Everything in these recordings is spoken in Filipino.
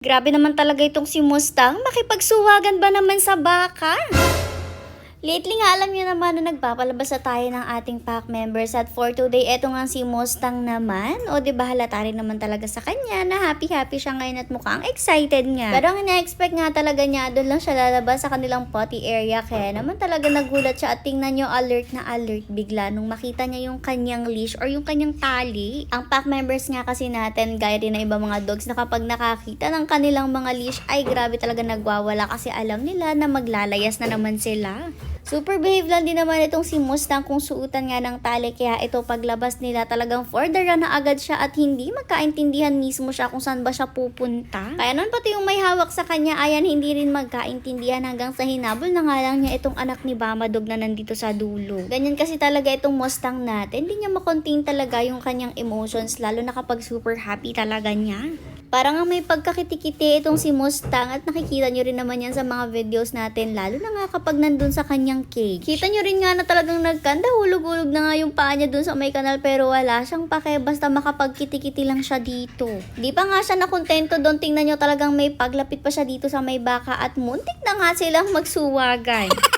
Grabe naman talaga itong si Mustang. Makipagsuwagan ba naman sa baka? Lately nga alam niyo naman na nagpapalabas na tayo ng ating pack members at for today eto nga si Mustang naman o ba halata rin naman talaga sa kanya na happy happy siya ngayon at mukhang excited nga. Pero ang ina-expect nga talaga niya doon lang siya lalabas sa kanilang potty area kaya naman talaga nagulat siya at tingnan niyo alert na alert bigla nung makita niya yung kanyang leash or yung kanyang tali. Ang pack members nga kasi natin gaya din ng ibang mga dogs na kapag nakakita ng kanilang mga leash ay grabe talaga nagwawala kasi alam nila na maglalayas na naman sila. Super behave lang din naman itong si Mustang kung suutan nga ng tali kaya ito paglabas nila talagang for the run na agad siya at hindi magkaintindihan mismo siya kung saan ba siya pupunta. Kaya nun pati yung may hawak sa kanya ayan hindi rin magkaintindihan hanggang sa hinabol na nga lang niya itong anak ni Bamadog na nandito sa dulo. Ganyan kasi talaga itong Mustang natin, hindi niya makontain talaga yung kanyang emotions lalo na kapag super happy talaga niya. Parang may pagkakitikiti itong si Mustang at nakikita nyo rin naman yan sa mga videos natin lalo na nga kapag nandun sa kanyang cage. Kita nyo rin nga na talagang nagkanda, hulog-hulog na nga yung paa niya dun sa may kanal pero wala siyang pake basta makapagkitikiti lang siya dito. Di pa nga siya nakontento doon, tingnan nyo talagang may paglapit pa siya dito sa may baka at muntik na nga silang magsuwagan.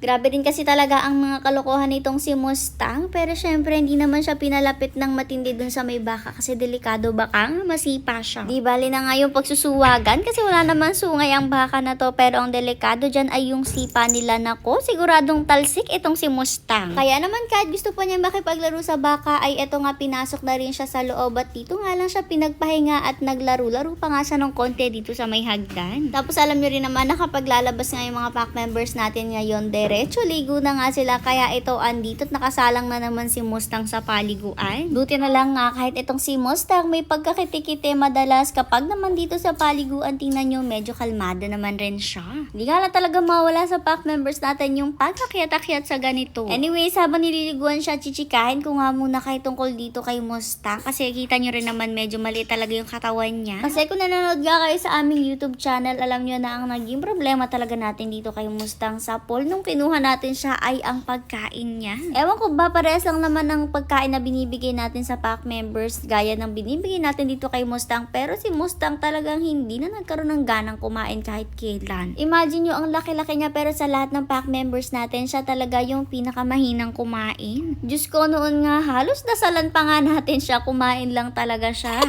Grabe din kasi talaga ang mga kalokohan nitong si Mustang. Pero syempre, hindi naman siya pinalapit ng matindi dun sa may baka kasi delikado baka nga masipa siya. Di bali na nga yung pagsusuwagan kasi wala naman sungay ang baka na to. Pero ang delikado dyan ay yung sipa nila nako. Siguradong talsik itong si Mustang. Kaya naman kahit gusto pa niya makipaglaro sa baka ay eto nga pinasok na rin siya sa loob at dito nga lang siya pinagpahinga at naglaro-laro pa nga siya ng konti dito sa may hagdan. Tapos alam nyo rin naman na kapag lalabas nga yung mga pack members natin ngayon, diretso ligo na nga sila kaya ito andito at nakasalang na naman si Mustang sa paliguan. Buti na lang nga kahit itong si Mustang may pagkakitikite madalas kapag naman dito sa paliguan tingnan nyo medyo kalmado naman rin siya. Hindi nga talaga mawala sa pack members natin yung pagkakyat-akyat sa ganito. Anyways, habang nililiguan siya, chichikahin ko nga muna kay tungkol dito kay Mustang kasi kita nyo rin naman medyo mali talaga yung katawan niya. Kasi kung nanonood nga kayo sa aming YouTube channel, alam nyo na ang naging problema talaga natin dito kay Mustang sa poll nung kinuha natin siya ay ang pagkain niya. Ewan ko ba, parehas lang naman ang pagkain na binibigay natin sa pack members gaya ng binibigay natin dito kay Mustang pero si Mustang talagang hindi na nagkaroon ng ganang kumain kahit kailan. Imagine nyo ang laki-laki niya pero sa lahat ng pack members natin siya talaga yung pinakamahinang kumain. Diyos ko noon nga halos dasalan pa nga natin siya kumain lang talaga siya.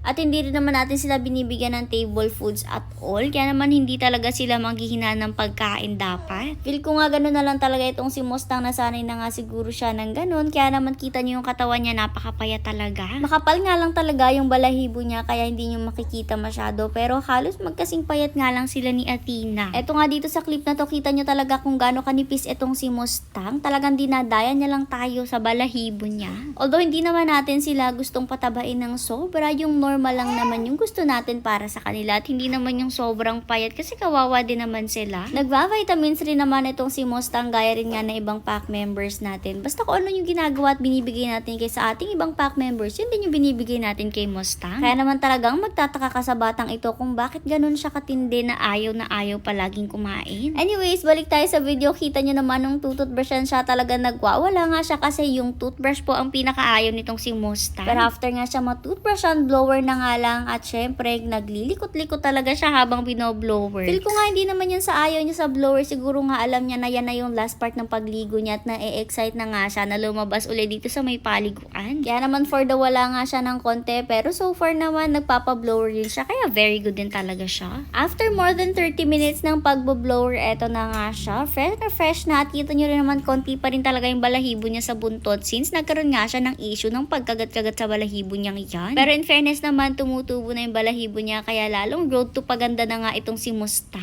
At hindi rin naman natin sila binibigyan ng table foods at all. Kaya naman hindi talaga sila maghihina ng pagkain dapat. Feel ko nga ganun na lang talaga itong si Mustang na sanay na nga siguro siya ng ganun. Kaya naman kita niyo yung katawan niya napakapaya talaga. Makapal nga lang talaga yung balahibo niya kaya hindi niyo makikita masyado. Pero halos magkasing payat nga lang sila ni Athena. Eto nga dito sa clip na to kita niyo talaga kung gaano kanipis itong si Mustang. Talagang dinadaya niya lang tayo sa balahibo niya. Although hindi naman natin sila gustong patabain ng sobra yung normal lang naman yung gusto natin para sa kanila at hindi naman yung sobrang payat kasi kawawa din naman sila. Nagva-vitamins rin naman itong si Mustang gaya rin nga na ibang pack members natin. Basta kung ano yung ginagawa at binibigay natin kay sa ating ibang pack members, yun din yung binibigay natin kay Mustang. Kaya naman talagang magtataka ka sa batang ito kung bakit ganun siya katindi na ayaw na ayaw palaging kumain. Anyways, balik tayo sa video. Kita nyo naman nung tututbrushan siya talaga nagwawala nga siya kasi yung toothbrush po ang pinakaayaw nitong si Mustang. Pero after nga siya matoothbrushan, blower na nga lang at syempre naglilikot-likot talaga siya habang binoblower. Feel ko nga hindi naman yun sa ayaw niya sa blower. Siguro nga alam niya na yan na yung last part ng pagligo niya at na-excite na nga siya na lumabas uli dito sa may paliguan. Kaya naman for the wala nga siya ng konti pero so far naman nagpapa-blower yun siya kaya very good din talaga siya. After more than 30 minutes ng pagbo-blower, eto na nga siya. Fresh na fresh na at kita nyo rin naman konti pa rin talaga yung balahibo niya sa buntot since nagkaroon nga siya ng issue ng pagkagat-kagat sa balahibo niyang yan. Pero in fairness naman, tumutubo na yung balahibo niya kaya lalong road to paganda na nga itong si Mustang.